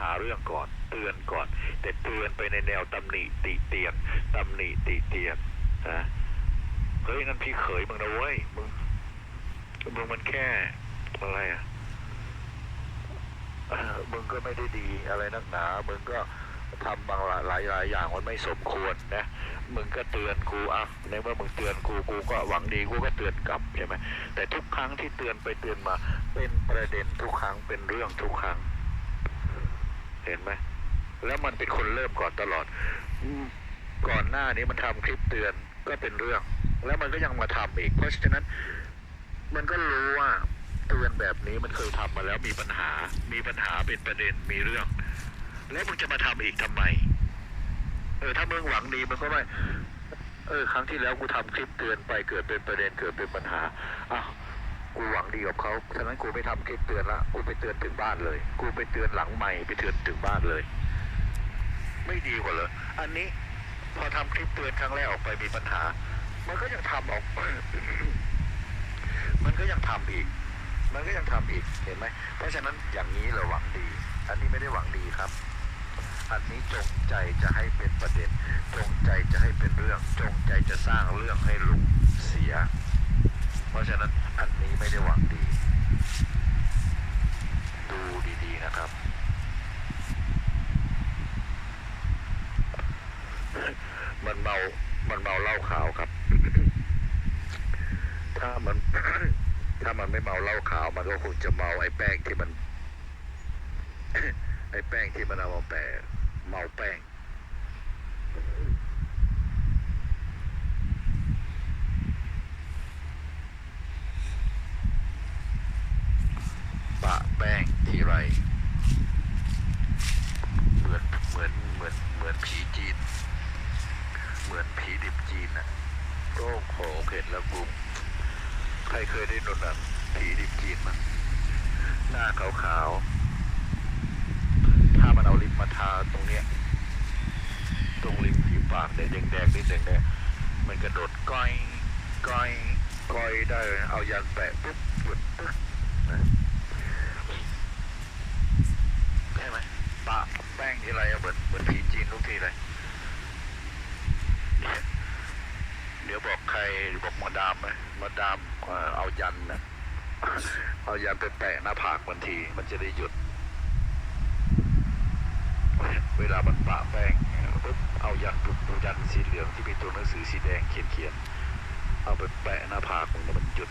หาเรื่องก่อน เตือนก่อน แต่เตือนไปในแนวตำหนิติเตียนตำหนิติเตียนนะเฮ้ยนั่นพี่เขยมึงนะเว้ยมึงมึงมันแค่อะไรอะมึงก็ไม่ได้ดีอะไรนักหนา มึงก็ทำบางหลายหลายอย่างมันไม่สมควรนะ มึงก็เตือนกูอะในเมื่อมึงเตือนกูกูก็หวังดีกูก็เตือนกลับใช่ไหมแต่ทุกครั้งที่เตือนไปเตือนมา เป็นประเด็นทุกครั้งเป็นเรื่องทุกครั้ง เห็นไหมแล้วมันเป็นคนเริ่มก่อนตลอดอืมก่อนหน้านี้มันทำคลิปเตือนก็เป็นเรื่อง แล้วมันก็ยังมาทำอีก เพราะฉะนั้น มันก็รู้ว่าเตือนแบบนี้มันเคยทำมาแล้วมีปัญหา มีปัญหาเป็นประเด็นมีเรื่อง แล้วมึงจะมาทำอีกทำไม เออถ้ามึงหวังดีมันก็ไม่เออ ครั้งที่แล้วกูทำคลิปเตือนไปเกิดเป็นประเด็นเกิดเป็นปัญหาอ้าว กูหวังดีกับเขาฉะนั้นกูไม่ทำคลิปเตือนละกูไปเตือนถึงบ้านเลย กูไปเตือนหลังใหม่ไปเตือนถึงบ้านเลย ไม่ดีกว่าเลยอันนี้พอทำคลิปเตือนครั้งแรกออกไปมีปัญหา มันก็ยังทำออก มันก็ยังทำอีก มันก็ยังทำอีก เห็นไหม เพราะฉะนั้นอย่างนี้เราหวังดี อันนี้ไม่ได้หวังดีครับ อันนี้จงใจจะให้เป็นประเด็น จงใจจะให้เป็นเรื่อง จงใจจะสร้างเรื่องให้ลุงเสีย ราะฉะนั้นอันนี้ไม่ได้หวังดี ดูดีๆนะครับ มันเมา มันเมาเหล้าขาวครับ ถ้ามัน ถ้ามันไม่เมาเหล้าขาว มันก็คงจะเมาไอ้แป้งที่มัน ไอ้แป้งที่มันเอามาแปะเมาแป้ง ปะแป้งที ไรเหมือนเหมือนเหมือนเหมือนผีจีน เหมือนผีดิบจีนน่ะโอ้โหเห็นแล้วบุ้มใครเคยได้ดูหนังผีดิบจีนมั้งหน้าขาวๆถ้ามันเอาลิปมาทาตรงเนี้ย ตรงริมฝีปากเนี่ยแดงๆนิดนึงเนี่ยมันกระโดดก้อยก้อยก้อยได้เอายันแปะปุ๊บปุ๊บปุ๊บนะใช่ไหมปะแป้งทีไรอะเห มือนเหมือนผีจีนทุกทีเลยเดี๋ยวบอกใครบอกมาดามไหมมาดามเอายันนะเอายันไปแปะหน้าผากมันที มันจะได้หยุด เวลามันปะแป้งปุ๊บเอายันปุ๊บยันสีเหลืองที่มีตัวหนังสือสีแดงเขียนเขียนเอาไปแปะหน้าผากมันมันหยุด